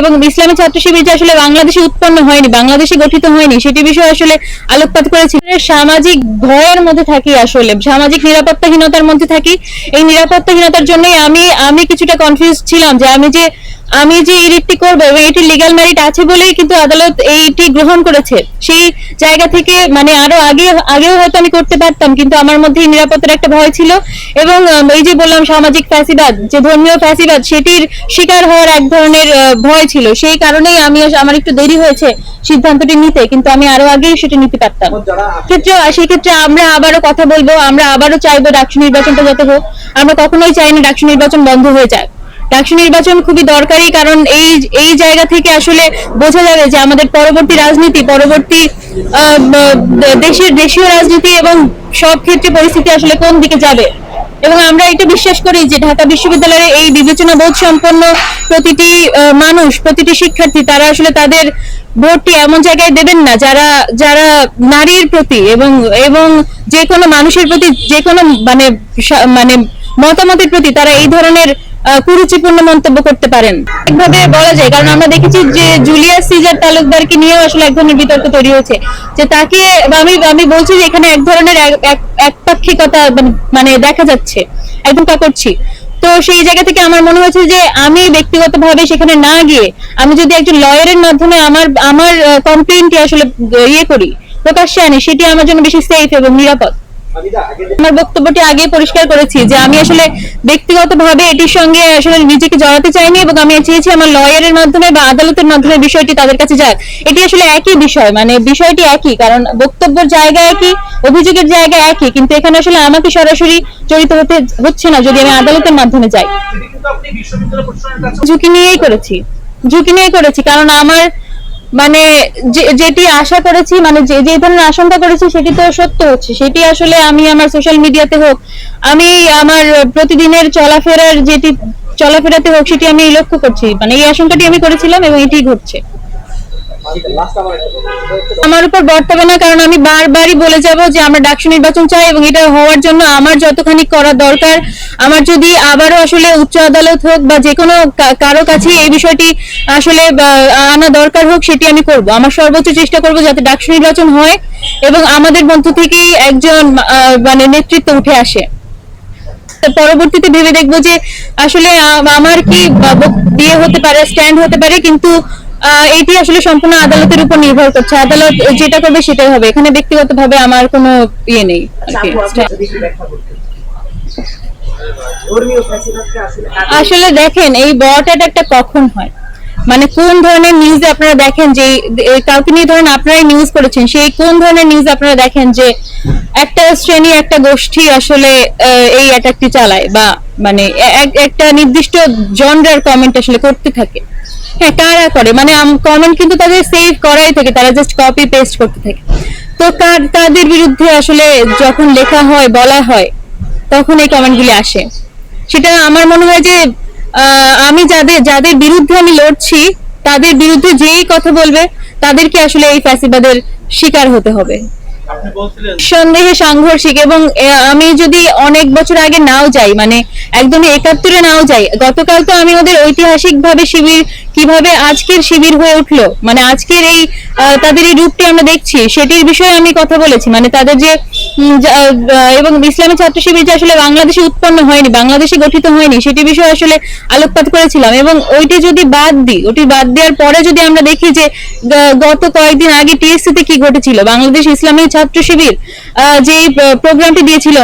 এবং ইসলামী ছাত্র শিবির যে আসলে বাংলাদেশে উৎপন্ন হয়নি, বাংলাদেশে গঠিত হয়নি, সেটি বিষয়ে আসলে আলোকপাত করেছি। সামাজিক ভয়ের মধ্যে থাকি আসলে, সামাজিক নিরাপত্তাহীনতার মধ্যে থাকি। এই নিরাপত্তাহীনতার জন্যই আমি আমি কিছুটা কনফিউজ ছিলাম যে আমি যে আমি যে এই রিটটি করব এটি লিগ্যাল মেরিট আছে বলেই কিন্তু আদালত এইটি গ্রহণ করেছে। সেই জায়গা থেকে মানে আরও আগে, আগেও হয়তো আমি করতে পারতাম, কিন্তু আমার মধ্যে নিরাপত্তার একটা ভয় ছিল। এবং এই যে বললাম সামাজিক ফ্যাসিবাদ, যে ধর্মীয় ফ্যাসিবাদ, সেটির শিকার হওয়ার এক ধরনের ভয় ছিল। সেই কারণেই আমি আমার একটু দেরি হয়েছে সিদ্ধান্তটি নিতে, কিন্তু আমি আরও আগেই সেটা নিতে পারতাম। ক্ষেত্রে সেই ক্ষেত্রে আমরা আবারও কথা বলব, আমরা আবারও চাইব ডাকসু নির্বাচনটা যাতে হোক। আমরা কখনোই চাই না ডাকসু নির্বাচন বন্ধ হয়ে যাক। ডাকসু নির্বাচন খুবই দরকারি, কারণ এই এই জায়গা থেকে আসলে বোঝা যাবে যে আমাদের পরবর্তী রাজনীতি, পরবর্তী দেশের দেশীয় রাজনীতি এবং সব ক্ষেত্রে পরিস্থিতি আসলে কোন দিকে যাবে। এবং আমরা এটা বিশ্বাস করি যে ঢাকা বিশ্ববিদ্যালয়ের এই বিবেচনা বোধ সম্পন্ন প্রতিটি মানুষ, প্রতিটি শিক্ষার্থী, তারা আসলে তাদের ভোটটি এমন জায়গায় দেবেন না, যারা যারা নারীর প্রতি এবং এবং যে কোনো মানুষের প্রতি, যে কোনো মানে মানে মতামতের প্রতি তারা এই ধরনের কুরুচিপূর্ণ মন্তব্য করতে পারেন। বলা যায়, কারণ আমরা দেখেছি যে জুলিয়াস সিজার তালুকদারকে নিয়েও আসলে এক ধরনের বিতর্ক তৈরি হয়েছে। যে তাকে আমি আমি বলছি যে এখানে এক ধরনের এক- এক- একপাক্ষিকতা, মানে- মানে দেখা যাচ্ছে, একদম তা করছি। তো সেই জায়গা থেকে আমার মনে হয়েছে যে আমি ব্যক্তিগতভাবে সেখানে না গিয়ে আমি যদি একজন লয়ারের মাধ্যমে আমার আমার কমপ্লেনটি আসলে ইয়ে করি, প্রকাশ্যে আনি, সেটি আমার জন্য বেশি সেফ এবং নিরাপদ। আমার বক্তব্যটি আগে পরিষ্কার করেছি যে আমি আসলে ব্যক্তিগতভাবে এটির সঙ্গে আসলে নিজেকে জড়াতে চাইনি এবং আমি চেয়েছি আমার লয়ারের মাধ্যমে বা আদালতের মাধ্যমে বিষয়টি তাদের কাছে যাক। এটি আসলে একই বিষয় মানে বিষয়টি একই কারণ বক্তব্যের জায়গা একই অভিযোগের জায়গা একই কিন্তু এখানে আসলে আমাকে সরাসরি জড়িত হতে হচ্ছে না যদি আমি আদালতের মাধ্যমে যাই। ঝুঁকি নিয়েই করেছি। ঝুঁকি নিয়ে করেছি কারণ আমার মানে যেটি আশা করেছি মানে যে যে ধরনের আশঙ্কা করেছি, সেটি তো সত্য হচ্ছে। সেটি আসলে আমি আমার সোশ্যাল মিডিয়াতে হোক, আমি আমার প্রতিদিনের চলাফেরার যেটি, চলাফেরাতে হোক, সেটি আমি লক্ষ্য করছি। মানে এই আশঙ্কাটি আমি করেছিলাম এবং এটি ঘটছে। আমার উপর বর্তাবে না, কারণ আমি বারবারই বলে যাব যে আমরা ডাকসু নির্বাচন চাই এবং এটা হওয়ার জন্য আমার যতখানি করা দরকার, আমার যদি আবারও আসলে উচ্চ আদালত হোক বা যে কোনো কারও কাছে এই বিষয়টি আসলে আনা দরকার হোক, সেটি আমি করব। আমার সর্বোচ্চ চেষ্টা করব যাতে ডাকসু নির্বাচন হয় এবং আমাদের মধ্য থেকেই একজন মানে নেতৃত্ব উঠে আসে। পরবর্তীতে ভেবে দেখব যে আসলে আমার কি দিয়ে হতে পারে, স্ট্যান্ড হতে পারে, কিন্তু এটি আসলে সম্পূর্ণ আদালতের উপর নির্ভর করছে। আদালত যেটা করবে সেটাই হবে। এখানে ব্যক্তিগতভাবে আমার কোনো ইয়ে নেই। আসলে দেখেন এই বট অ্যাটাকটা কখন হয়? মানে কোন ধরনের নিউজ আপনারা দেখেন যে কাউকে নিয়ে ধরেন আপনারাই নিউজ করেছেন সেই কোন ধরনের নিউজ আপনারা দেখেন যে একটা শ্রেণি একটা গোষ্ঠী আসলে এই অ্যাটাকটি চালায় বা মানে একটা নির্দিষ্ট জনরার কমেন্ট আসলে করতে থাকে। হ্যাঁ কারা করে? মানে কমেন্ট কিন্তু তাদের সেভ করাই থাকে, তারা জাস্ট কপি পেস্ট করতে থাকে। তো কার তাদের বিরুদ্ধে আসলে যখন লেখা হয়, বলা হয়, তখন এই কমেন্টগুলি আসে। সেটা আমার মনে হয় যে আমি যাদের যাদের বিরুদ্ধে আমি লড়ছি, তাদের বিরুদ্ধে যেই কথা বলবে, তাদেরকে আসলে এই ফ্যাসিবাদের শিকার হতে হবে। সন্দেহে সাংঘর্ষিক এবং আমি যদি অনেক বছর আগে নাও যাই মানে একদমই একাত্তরে নাও যাই, গতকাল তো আমি ওদের ঐতিহাসিক ভাবে শিবির, কীভাবে আজকের শিবির হয়ে উঠল মানে আজকের এই তাদের এই রূপটি আমরা দেখছি, সেটির বিষয়ে আমি কথা বলেছি মানে তাদের যে এবং ইসলামী ছাত্র শিবির যে আসলে বাংলাদেশে উৎপন্ন হয়নি, বাংলাদেশে গঠিত হয়নি, সেটি বিষয়ে আসলে আলোকপাত করেছিলাম। এবং ওইটি যদি বাদ দিই ওটি বাদ দেওয়ার পরে যদি আমরা দেখি যে গত কয়েকদিন আগে টিএসসি তে কি ঘটেছিল? বাংলাদেশ ইসলামী ছাত্র শিবির যে প্রোগ্রামটি দিয়েছিল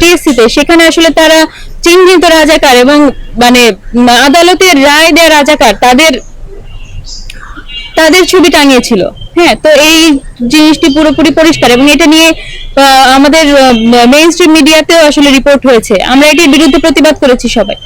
টিএসসি তে সেখানে আসলে তারা চিহ্নিত রাজাকার এবং মানে আদালতের রায় দেয়া রাজাকার তাদের তাদের ছবি টাঙিয়েছিল। হ্যাঁ তো এই জিনিসটি পুরোপুরি পরিষ্কার এবং এটা নিয়ে আমাদের মেইন স্ট্রিম মিডিয়াতেও আসলে রিপোর্ট হয়েছে। আমরা এটির বিরুদ্ধে প্রতিবাদ করেছি সবাই।